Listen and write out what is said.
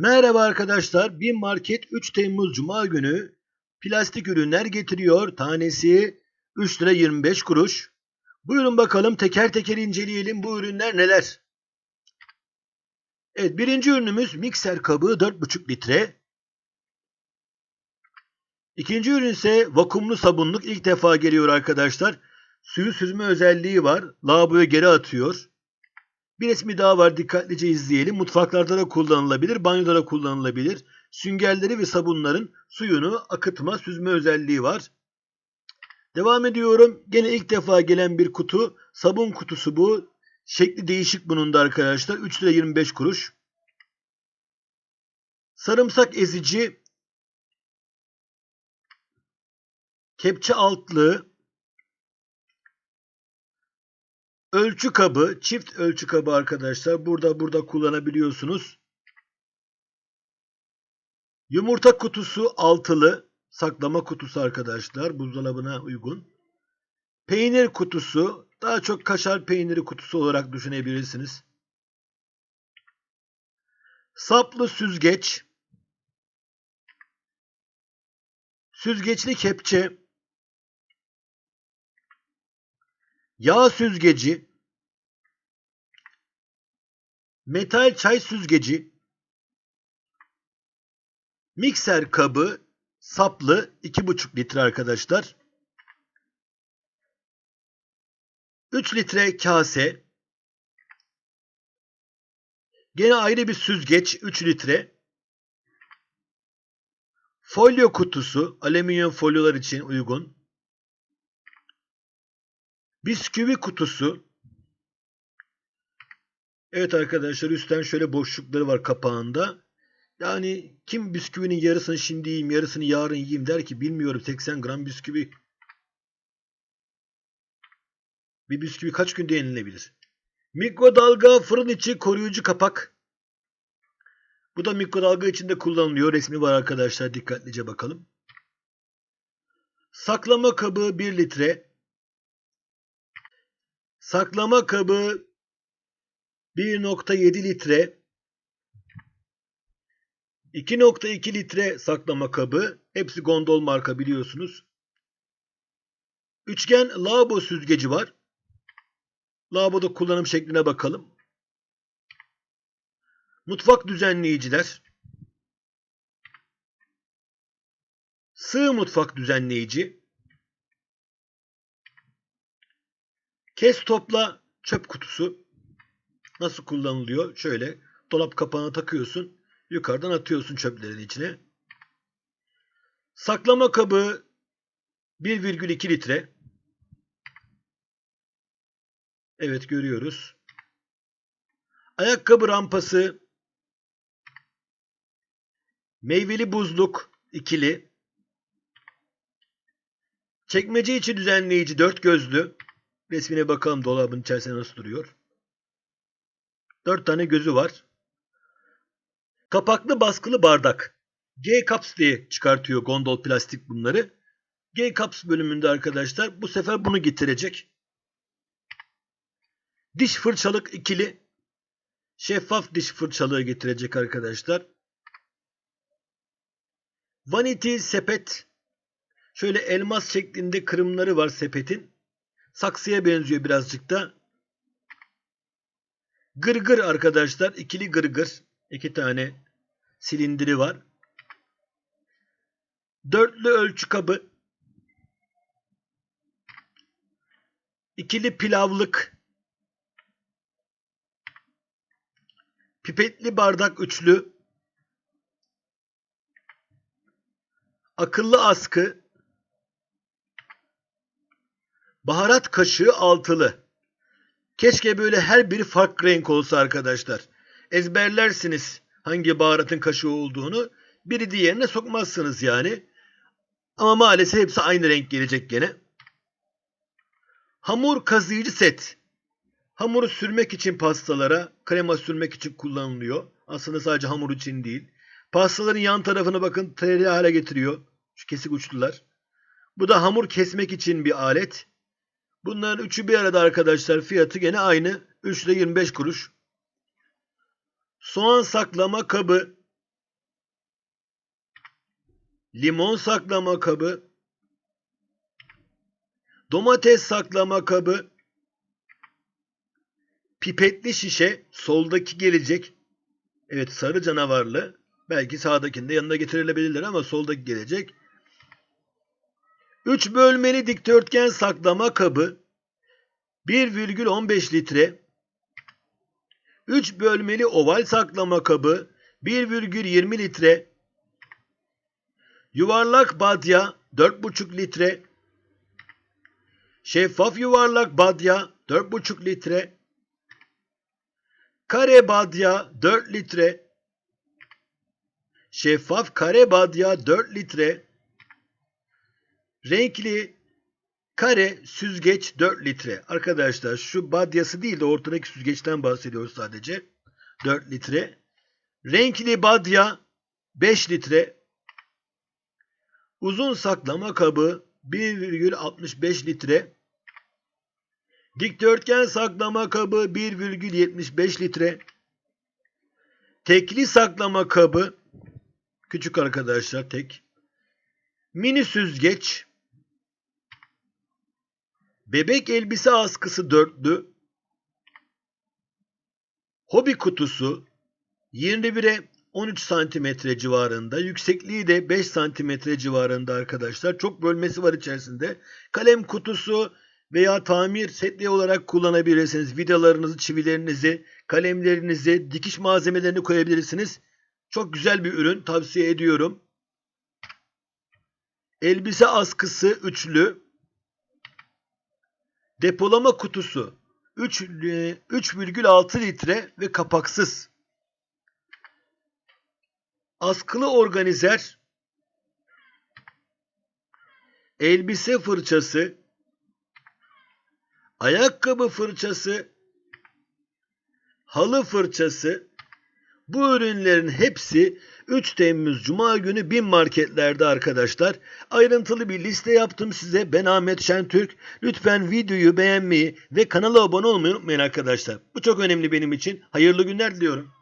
Merhaba arkadaşlar. Bin Market 3 Temmuz Cuma günü plastik ürünler getiriyor. Tanesi 3 lira 25 kuruş. Buyurun bakalım teker teker inceleyelim bu ürünler neler. Evet birinci ürünümüz mikser kabı 4,5 litre. İkinci ürün ise vakumlu sabunluk ilk defa geliyor arkadaşlar. Suyu süzme özelliği var. Lavaboya geri atıyor. Bir resmi daha var dikkatlice izleyelim. Mutfaklarda da kullanılabilir, banyoda da kullanılabilir. Süngerleri ve sabunların suyunu akıtma, süzme özelliği var. Devam ediyorum. Gene ilk defa gelen bir kutu. Sabun kutusu bu. Şekli değişik bunun da arkadaşlar. 3 lira 25 kuruş. Sarımsak ezici. Kepçe altlığı. Ölçü kabı, çift ölçü kabı arkadaşlar. Burada burada kullanabiliyorsunuz. Yumurta kutusu altılı. Saklama kutusu arkadaşlar. Buzdolabına uygun. Peynir kutusu. Daha çok kaşar peyniri kutusu olarak düşünebilirsiniz. Saplı süzgeç. Süzgeçli kepçe. Yağ süzgeci, metal çay süzgeci, mikser kabı, saplı 2,5 litre arkadaşlar. 3 litre kase. Gene ayrı bir süzgeç 3 litre. Folyo kutusu, alüminyum folyolar için uygun. Bisküvi kutusu. Evet arkadaşlar üstten şöyle boşlukları var kapağında. Yani kim bisküvinin yarısını şimdi yiyeyim yarısını yarın yiyeyim der ki bilmiyorum 80 gram bisküvi. Bir bisküvi kaç günde yenilebilir? Mikrodalga fırın içi koruyucu kapak. Bu da mikrodalga içinde kullanılıyor. Resmi var arkadaşlar dikkatlice bakalım. Saklama kabı 1 litre. Saklama kabı 1.7 litre 2.2 litre saklama kabı. Hepsi gondol marka biliyorsunuz. Üçgen lavabo süzgeci var. Lavaboda kullanım şekline bakalım. Mutfak düzenleyiciler. Sığ mutfak düzenleyici. Kes topla çöp kutusu nasıl kullanılıyor? Şöyle dolap kapağına takıyorsun. Yukarıdan atıyorsun çöplerin içine. Saklama kabı 1,2 litre. Evet görüyoruz. Ayakkabı rampası meyveli buzluk ikili. Çekmece içi düzenleyici dört gözlü. Resmine bakalım dolabın içerisinde nasıl duruyor. Dört tane gözü var. Kapaklı baskılı bardak. G-Cups diye çıkartıyor gondol plastik bunları. G-Cups bölümünde arkadaşlar bu sefer bunu getirecek. Diş fırçalık ikili. Şeffaf diş fırçalığı getirecek arkadaşlar. Vanity sepet. Şöyle elmas şeklinde kırımları var sepetin. Saksıya benziyor birazcık da. Gırgır arkadaşlar. ikili gırgır. İki tane silindiri var. Dörtlü ölçü kabı. İkili pilavlık. Pipetli bardak üçlü. Akıllı askı. Baharat kaşığı altılı. Keşke böyle her biri farklı renk olsa arkadaşlar. Ezberlersiniz hangi baharatın kaşığı olduğunu. Biri diğerine sokmazsınız yani. Ama maalesef hepsi aynı renk gelecek gene. Hamur kazıyıcı set. Hamuru sürmek için pastalara, krema sürmek için kullanılıyor. Aslında sadece hamur için değil. Pastaların yan tarafını bakın tereyağı hale getiriyor. Şu kesik uçlular. Bu da hamur kesmek için bir alet. Bunların üçü bir arada arkadaşlar fiyatı gene aynı. 3 lira 25 kuruş. Soğan saklama kabı limon saklama kabı, domates saklama kabı, pipetli şişe soldaki gelecek. Evet sarı canavarlı. Belki sağdakinde yanına getirilebilirler ama soldaki gelecek. 3 bölmeli dikdörtgen saklama kabı 1,15 litre. 3 bölmeli oval saklama kabı 1,20 litre. Yuvarlak badya 4,5 litre. Şeffaf yuvarlak badya 4,5 litre. Kare badya 4 litre. Şeffaf kare badya 4 litre Renkli kare süzgeç 4 litre. Arkadaşlar şu badyası değil de ortadaki süzgeçten bahsediyoruz sadece. 4 litre. Renkli badya 5 litre. Uzun saklama kabı 1,65 litre. Dikdörtgen saklama kabı 1,75 litre. Tekli saklama kabı küçük arkadaşlar tek. Mini süzgeç Bebek elbise askısı dörtlü. Hobi kutusu 21'e 13 santimetre civarında. Yüksekliği de 5 santimetre civarında arkadaşlar. Çok bölmesi var içerisinde. Kalem kutusu veya tamir setli olarak kullanabilirsiniz. Vidalarınızı, çivilerinizi, kalemlerinizi, dikiş malzemelerini koyabilirsiniz. Çok güzel bir ürün. Tavsiye ediyorum. Elbise askısı üçlü. Depolama kutusu 3, 3,6 litre ve kapaksız. Askılı organizer elbise fırçası ayakkabı fırçası halı fırçası bu ürünlerin hepsi 3 Temmuz Cuma günü bin marketlerde arkadaşlar. Ayrıntılı bir liste yaptım size. Ben Ahmet Şentürk. Lütfen videoyu beğenmeyi ve kanala abone olmayı unutmayın arkadaşlar. Bu çok önemli benim için. Hayırlı günler diliyorum.